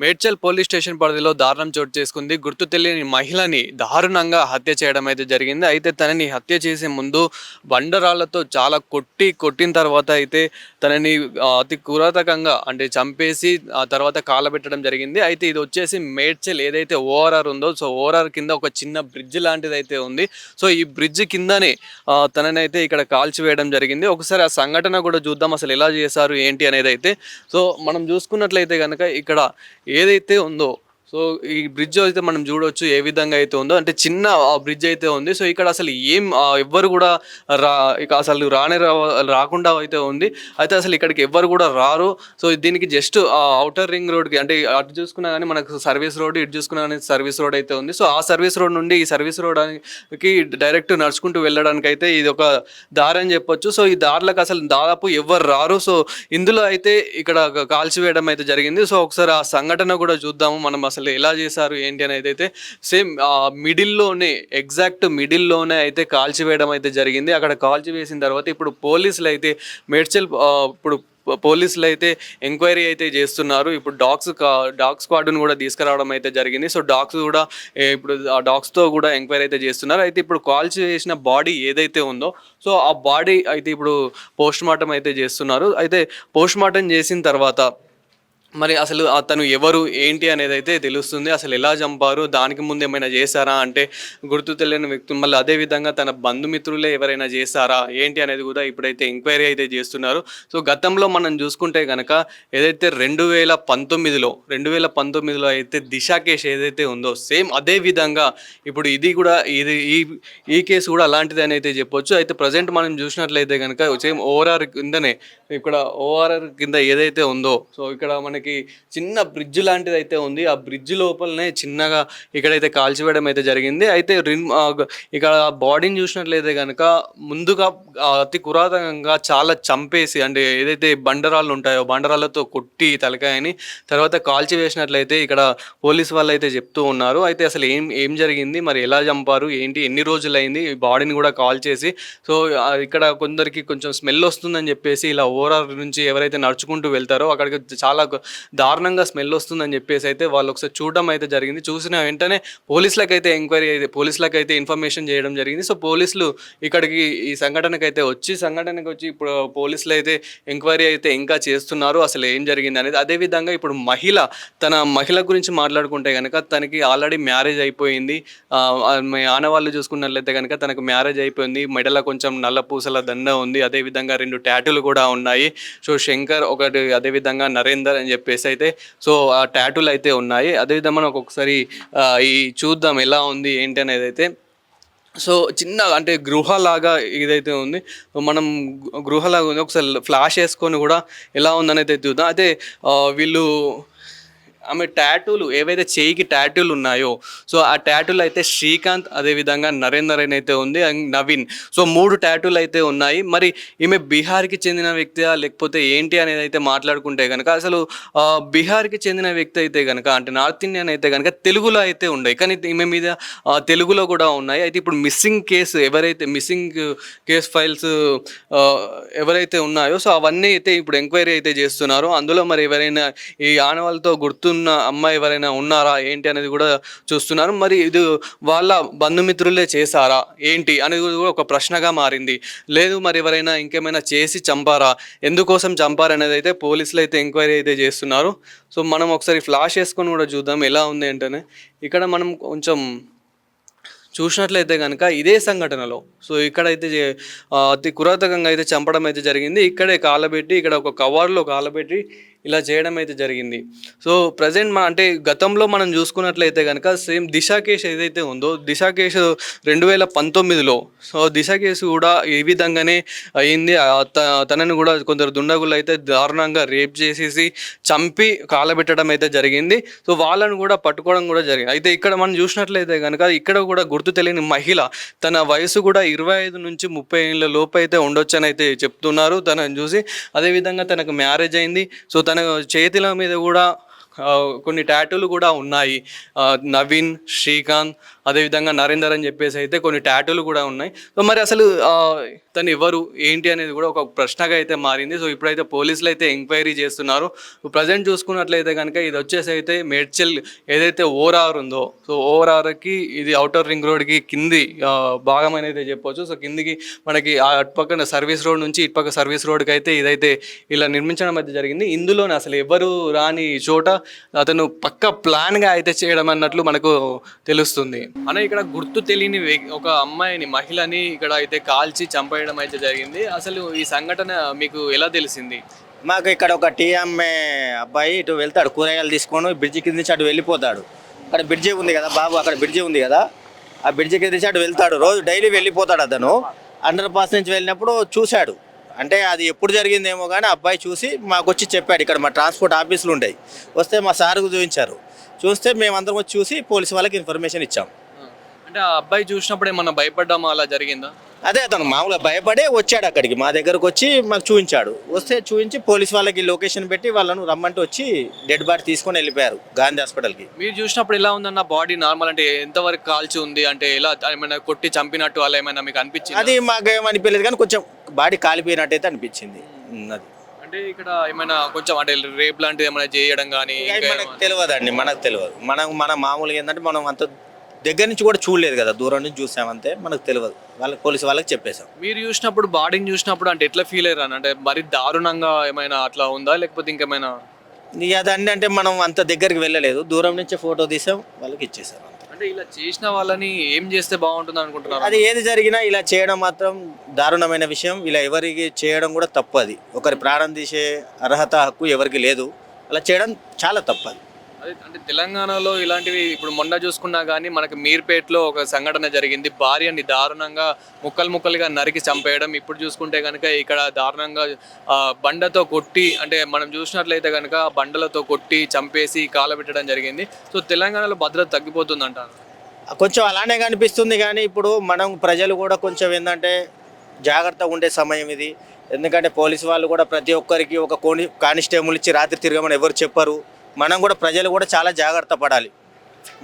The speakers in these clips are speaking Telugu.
మేడ్చల్ పోలీస్ స్టేషన్ పరిధిలో దారుణం చోటు చేసుకుంది. గుర్తు తెలియని మహిళని దారుణంగా హత్య చేయడం అయితే జరిగింది. అయితే తనని హత్య చేసే ముందు బండరాళ్ళతో చాలా కొట్టి కొట్టిన తర్వాత అయితే తనని అతి కురాతకంగా అంటే చంపేసి ఆ తర్వాత కాలబెట్టడం జరిగింది. అయితే ఇది వచ్చేసి మేడ్చల్ ఏదైతే ఓఆర్ఆర్ ఉందో సో ఓఆర్ఆర్ కింద ఒక చిన్న బ్రిడ్జ్ లాంటిది అయితే ఉంది. సో ఈ బ్రిడ్జ్ కిందనే తననైతే ఇక్కడ కాల్చివేయడం జరిగింది. ఒకసారి ఆ సంఘటన కూడా చూద్దాం అసలు ఎలా చేశారు ఏంటి అనేది అయితే. సో మనం చూసుకున్నట్లయితే కనుక ఇక్కడ ఏదైతే ఉందో సో ఈ బ్రిడ్జ్ అయితే మనం చూడొచ్చు ఏ విధంగా అయితే ఉందో. అంటే చిన్న బ్రిడ్జ్ అయితే ఉంది. సో ఇక్కడ అసలు ఏం ఎవ్వరు కూడా రా ఇక అసలు రానే రాకుండా అయితే ఉంది. అయితే అసలు ఇక్కడికి ఎవ్వరు కూడా రారు. సో దీనికి జస్ట్ అవుటర్ రింగ్ రోడ్కి అంటే అటు చూసుకున్నా కానీ మనకు సర్వీస్ రోడ్ ఇటు చూసుకున్నా కానీ సర్వీస్ రోడ్ అయితే ఉంది. సో ఆ సర్వీస్ రోడ్ నుండి ఈ సర్వీస్ రోడ్కి డైరెక్ట్ నడుచుకుంటూ వెళ్ళడానికి అయితే ఇది ఒక దారి అని చెప్పొచ్చు. సో ఈ దారిలకు అసలు దాదాపు ఎవ్వరు రారు. సో ఇందులో అయితే ఇక్కడ కాల్చివేయడం అయితే జరిగింది. సో ఒకసారి ఆ సంఘటన కూడా చూద్దాము. మనం అసలు ఎలా చేశారు ఏంటి అనేది అయితే సేమ్ మిడిల్లోనే ఎగ్జాక్ట్ మిడిల్లోనే అయితే కాల్చివేయడం అయితే జరిగింది. అక్కడ కాల్చివేసిన తర్వాత ఇప్పుడు పోలీసులు అయితే మేడ్చల్ ఇప్పుడు పోలీసులు అయితే ఎంక్వైరీ అయితే చేస్తున్నారు. ఇప్పుడు డాగ్స్ డాగ్ స్క్వాడ్ను కూడా తీసుకురావడం అయితే జరిగింది. సో డాగ్స్ కూడా ఇప్పుడు ఆ డాగ్స్తో కూడా ఎంక్వైరీ అయితే చేస్తున్నారు. అయితే ఇప్పుడు కాల్ చేసిన బాడీ ఏదైతే ఉందో సో ఆ బాడీ అయితే ఇప్పుడు పోస్ట్ మార్టం అయితే చేస్తున్నారు. అయితే పోస్ట్ మార్టం చేసిన తర్వాత మరి అసలు అతను ఎవరు ఏంటి అనేది అయితే తెలుస్తుంది. అసలు ఎలా చంపారు దానికి ముందు ఏమైనా చేశారా? అంటే గుర్తు తెలియని వ్యక్తులు మళ్ళీ అదే విధంగా తన బంధుమిత్రులే ఎవరైనా చేశారా? ఏంటి అనేది కూడా ఇప్పుడైతే ఎంక్వైరీ అయితే చేస్తున్నారు. సో గతంలో మనం చూసుకుంటే కనుక ఏదైతే రెండు వేల పంతొమ్మిదిలో రెండు వేల పంతొమ్మిదిలో అయితే దిశ కేసు ఏదైతే ఉందో సేమ్ అదే విధంగా ఇప్పుడు ఇది కూడా ఇది ఈ ఈ కేసు కూడా అలాంటిది అని అయితే చెప్పొచ్చు. అయితే ప్రజెంట్ మనం చూసినట్లయితే కనుక సేమ్ ఓఆర్ఆర్ కిందనే ఇక్కడ ఓఆర్ఆర్ కింద ఏదైతే ఉందో సో ఇక్కడ మనకి చిన్న బ్రిడ్జ్ లాంటిది అయితే ఉంది. ఆ బ్రిడ్జ్ లోపలనే చిన్నగా ఇక్కడైతే కాల్చివేయడం అయితే జరిగింది. అయితే రిన్ ఇక్కడ బాడీని చూసినట్లయితే కనుక ముందుగా అతి పురాతనంగా చాలా చంపేసి అంటే ఏదైతే బండరాళ్ళు ఉంటాయో బండరాళ్ళతో కొట్టి తలకాయని తర్వాత కాల్చి వేసినట్లయితే ఇక్కడ పోలీస్ వాళ్ళు అయితే చెప్తూ ఉన్నారు. అయితే అసలు ఏం ఏం జరిగింది? మరి ఎలా చంపారు? ఏంటి? ఎన్ని రోజులైంది? అయింది బాడీని కూడా కాల్ చేసి సో ఇక్కడ కొందరికి కొంచెం స్మెల్ వస్తుందని చెప్పేసి ఇలా ఓరార్ నుంచి ఎవరైతే నడుచుకుంటూ వెళ్తారో అక్కడికి చాలా దారుణంగా స్మెల్ వస్తుందని చెప్పేసి అయితే వాళ్ళు ఒకసారి చూడడం అయితే జరిగింది. చూసిన వెంటనే పోలీసులకు అయితే ఎంక్వైరీ అయితే పోలీసులకు అయితే ఇన్ఫర్మేషన్ చేయడం జరిగింది. సో పోలీసులు ఇక్కడికి ఈ సంఘటనకు అయితే వచ్చి సంఘటనకు వచ్చి ఇప్పుడు పోలీసులు అయితే ఎంక్వైరీ అయితే ఇంకా చేస్తున్నారు. అసలు ఏం జరిగింది అనేది అదేవిధంగా ఇప్పుడు మహిళ తన మహిళ గురించి మాట్లాడుకుంటే కనుక తనకి ఆల్రెడీ మ్యారేజ్ అయిపోయింది. ఆనవాళ్ళు చూసుకున్నట్లయితే కనుక తనకు మ్యారేజ్ అయిపోయింది. మెడలో కొంచెం నల్ల పూసల దండ ఉంది. అదేవిధంగా రెండు ట్యాటూలు కూడా ఉన్నాయి. సో శంకర్ ఒకటి అదేవిధంగా నరేందర్ అని చెప్పి చెప్పేసి అయితే సో ఆ ట్యాటూలు అయితే ఉన్నాయి. అదేవిధంగా మనం ఒక్కొక్కసారి ఈ చూద్దాం ఎలా ఉంది ఏంటి అనేది అయితే. సో చిన్న అంటే గృహలాగా ఇదైతే ఉంది. మనం గృహలాగా ఉంది. ఒకసారి ఫ్లాష్ వేసుకొని కూడా ఎలా ఉందనైతే చూద్దాం. అయితే వీళ్ళు ఆమె టాటూలు ఏవైతే చేయికి టాటూలు ఉన్నాయో సో ఆ టాటూలు అయితే శ్రీకాంత్ అదేవిధంగా నరేందర్ అని అయితే ఉంది అండ్ నవీన్. సో మూడు టాటూలు అయితే ఉన్నాయి. మరి ఈమె బీహార్కి చెందిన వ్యక్తియా లేకపోతే ఏంటి అనేది అయితే మాట్లాడుకుంటే కనుక అసలు బీహార్కి చెందిన వ్యక్తి అయితే కనుక అంటే నార్త్ ఇండియన్ అయితే కనుక తెలుగులో అయితే ఉన్నాయి కానీ ఈమె మీద తెలుగులో కూడా ఉన్నాయి. అయితే ఇప్పుడు మిస్సింగ్ కేసు ఎవరైతే మిస్సింగ్ కేస్ ఫైల్స్ ఎవరైతే ఉన్నాయో సో అవన్నీ అయితే ఇప్పుడు ఎంక్వైరీ అయితే చేస్తున్నారు. అందులో మరి ఎవరైనా ఈ ఆనవాళ్ళతో చదువుతున్న అమ్మాయి ఎవరైనా ఉన్నారా? ఏంటి అనేది కూడా చూస్తున్నారు. మరి ఇది వాళ్ళ బంధుమిత్రులే చేశారా? ఏంటి అనేది కూడా ఒక ప్రశ్నగా మారింది. లేదు మరి ఎవరైనా ఇంకేమైనా చేసి చంపారా? ఎందుకోసం చంపారు అనేది అయితే పోలీసులు అయితే ఎంక్వైరీ అయితే చేస్తున్నారు. సో మనం ఒకసారి ఫ్లాష్ వేసుకొని కూడా చూద్దాం ఎలా ఉంది ఏంటనే. ఇక్కడ మనం కొంచెం చూసినట్లయితే కనుక ఇదే సంఘటనలో. సో ఇక్కడైతే అతి కురాతకంగా అయితే చంపడం అయితే జరిగింది. ఇక్కడే కాలబెట్టి ఇక్కడ ఒక కవర్లో కాలబెట్టి ఇలా చేయడం అయితే జరిగింది. సో ప్రజెంట్ మా అంటే గతంలో మనం చూసుకున్నట్లయితే కనుక సేమ్ దిశ కేసు ఏదైతే ఉందో దిశ కేసు రెండు వేల పంతొమ్మిదిలో సో దిశ కేసు కూడా ఈ విధంగానే అయింది. తనని కూడా కొందరు దుండగులు అయితే దారుణంగా రేప్ చేసేసి చంపి కాలబెట్టడం అయితే జరిగింది. సో వాళ్ళని కూడా పట్టుకోవడం కూడా జరిగింది. అయితే ఇక్కడ మనం చూసినట్లయితే కనుక ఇక్కడ కూడా గుర్తు తెలియని మహిళ తన వయసు కూడా ఇరవై ఐదు నుంచి ముప్పై ఏళ్ళ లోపు అయితే ఉండొచ్చు అని అయితే చెప్తున్నారు తనని చూసి. అదేవిధంగా తనకు మ్యారేజ్ అయింది. సో తన చేతుల మీద కూడా కొన్ని టాటూలు కూడా ఉన్నాయి. నవీన్ శ్రీకాంత్ అదేవిధంగా నరేందర్ అని చెప్పేసి అయితే కొన్ని టాటూలు కూడా ఉన్నాయి. సో మరి అసలు తను ఎవరు ఏంటి అనేది కూడా ఒక ప్రశ్నగా అయితే మారింది. సో ఇప్పుడైతే పోలీసులు అయితే ఎంక్వైరీ చేస్తున్నారు. ప్రజెంట్ చూసుకున్నట్లయితే కనుక ఇది వచ్చేసి అయితే మేడ్చల్ ఏదైతే ఓఆర్ ఉందో సో ఓఆర్కి ఇది అవుటర్ రింగ్ రోడ్కి కింది భాగం అనేది చెప్పొచ్చు. సో కిందికి మనకి ఆ అటుపక్కన సర్వీస్ రోడ్ నుంచి ఇటుపక్క సర్వీస్ రోడ్కి అయితే ఇదైతే ఇలా నిర్మించడం అయితే జరిగింది. ఇందులోనే అసలు ఎవరు రాని చోట అతను పక్క ప్లాన్గా అయితే చేయడం అన్నట్లు మనకు తెలుస్తుంది. అన్న ఇక్కడ గుర్తు తెలియని ఒక అమ్మాయిని మహిళని ఇక్కడ అయితే కాల్చి చంపేయడం అయితే జరిగింది. అసలు ఈ సంఘటన మీకు ఎలా తెలిసింది? మాకు ఇక్కడ ఒక టీఎంఏ అబ్బాయి ఇటు వెళ్తాడు కూరగాయలు తీసుకొని బ్రిడ్జి కింద నుంచి అటు వెళ్ళిపోతాడు. అక్కడ బ్రిడ్జి ఉంది కదా బాబు అక్కడ బ్రిడ్జి ఉంది కదా. ఆ బ్రిడ్జి కింద నుంచి అటు వెళ్తాడు. రోజు డైలీ వెళ్ళిపోతాడు అతను. అండర్ పాస్ నుంచి వెళ్ళినప్పుడు చూశాడు. అంటే అది ఎప్పుడు జరిగిందేమో కానీ అబ్బాయి చూసి మాకు వచ్చి చెప్పాడు ఇక్కడ మా ట్రాన్స్పోర్ట్ ఆఫీసులు ఉంటాయి. వస్తే మా సార్కు చూపించారు. చూస్తే మేమందరం వచ్చి చూసి పోలీసు వాళ్ళకి ఇన్ఫర్మేషన్ ఇచ్చాం. అంటే ఆ అబ్బాయి చూసినప్పుడు ఏమన్నా భయపడ్డామా? అలా జరిగిందా? అదే అతను మామూలుగా భయపడే వచ్చాడు అక్కడికి. మా దగ్గరకు వచ్చి మాకు చూపించాడు వస్తే చూపించి పోలీస్ వాళ్ళకి లొకేషన్ పెట్టి వాళ్ళను రమ్మంటూ వచ్చి డెడ్ బాడీ తీసుకొని వెళ్ళిపోయారు గాంధీ హాస్పిటల్కి. మీరు చూసినప్పుడు ఎలా ఉందన్న బాడీ నార్మల్ అంటే ఎంతవరకు కాల్చి ఉంది అంటే ఎలా ఏమైనా కొట్టి చంపినట్టు అలా ఏమైనా మీకు అనిపించింది? అది మాకు ఏమనిపించలేదు కానీ కొంచెం బాడీ కాలిపోయినట్టయితే అనిపించింది. అది. అంటే ఇక్కడ ఏమైనా కొంచెం అంటే రేప్ లాంటిది ఏమైనా చేయడం కానీ మనకు తెలియదండి మనకు తెలియదు. మనం మన మామూలుగా ఏంటంటే మనం అంత దగ్గర నుంచి కూడా చూడలేదు కదా దూరం నుంచి చూసామంతే మనకు తెలియదు. వాళ్ళకి పోలీసు వాళ్ళకి చెప్పేశాం. మీరు చూసినప్పుడు బాడీని చూసినప్పుడు అంటే ఎట్లా ఫీల్ అయ్యారు అంటే మరి దారుణంగా ఏమైనా అట్లా ఉందా? లేకపోతే ఇంకేమైనా? ఇక అదండి అంటే మనం అంత దగ్గరికి వెళ్ళలేదు. దూరం నుంచే ఫోటో తీసాం వాళ్ళకి ఇచ్చేసాం అంటే ఇలా చేసిన వాళ్ళని ఏం చేస్తే బాగుంటుంది అనుకుంటున్నారు? అది ఏది జరిగినా ఇలా చేయడం మాత్రం దారుణమైన విషయం. ఇలా ఎవరికి చేయడం కూడా తప్పు అది. ఒకరి ప్రాణం తీసే అర్హత హక్కు ఎవరికి లేదు. అలా చేయడం చాలా తప్పు అదే అంటే తెలంగాణలో ఇలాంటివి ఇప్పుడు మొన్న చూసుకున్నా కానీ మనకి మీర్పేట్లో ఒక సంఘటన జరిగింది. భార్యని దారుణంగా ముక్కలు ముక్కలుగా నరికి చంపేయడం. ఇప్పుడు చూసుకుంటే కనుక ఇక్కడ దారుణంగా బండతో కొట్టి అంటే మనం చూసినట్లయితే కనుక బండలతో కొట్టి చంపేసి కాలబెట్టడం జరిగింది. సో తెలంగాణలో భద్రత తగ్గిపోతుంది అంటారు కొంచెం అలానే కనిపిస్తుంది కానీ ఇప్పుడు మనం ప్రజలు కూడా కొంచెం ఏంటంటే జాగ్రత్తగా ఉండే సమయం ఇది. ఎందుకంటే పోలీసు వాళ్ళు కూడా ప్రతి ఒక్కరికి ఒక కోని కానిస్టేబుల్ ఇచ్చి రాత్రి తిరగమని ఎవరు చెప్పరు. మనం కూడా ప్రజలు కూడా చాలా జాగ్రత్త పడాలి.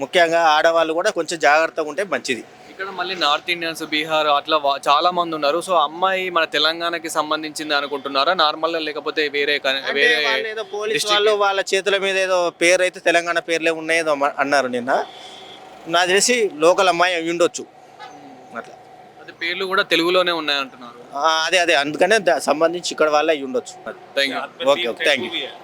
ముఖ్యంగా ఆడవాళ్ళు కూడా కొంచెం జాగ్రత్తగా ఉంటే మంచిది. ఇక్కడ మళ్ళీ నార్త్ ఇండియన్స్ బీహార్ అట్లా చాలా మంది ఉన్నారు. సో అమ్మాయి మన తెలంగాణకి సంబంధించింది అనుకుంటున్నారా? నార్మల్ లేకపోతే వేరే వేరే ఏదో పోలీస్ వాళ్ళు వాళ్ళ చేతుల మీద ఏదో పేరు అయితే తెలంగాణ పేర్లే ఉన్నాయేదో అన్నారు నిన్న. నాకు తెలిసి లోకల్ అమ్మాయి అయి ఉండొచ్చు. అట్లా. అదే పేర్లు కూడా తెలుగులోనే ఉన్నాయి అంటున్నారు అదే అదే. అందుకనే సంబంధించి ఇక్కడ వాళ్ళే అయి ఉండొచ్చు. Thank you okay okay thank you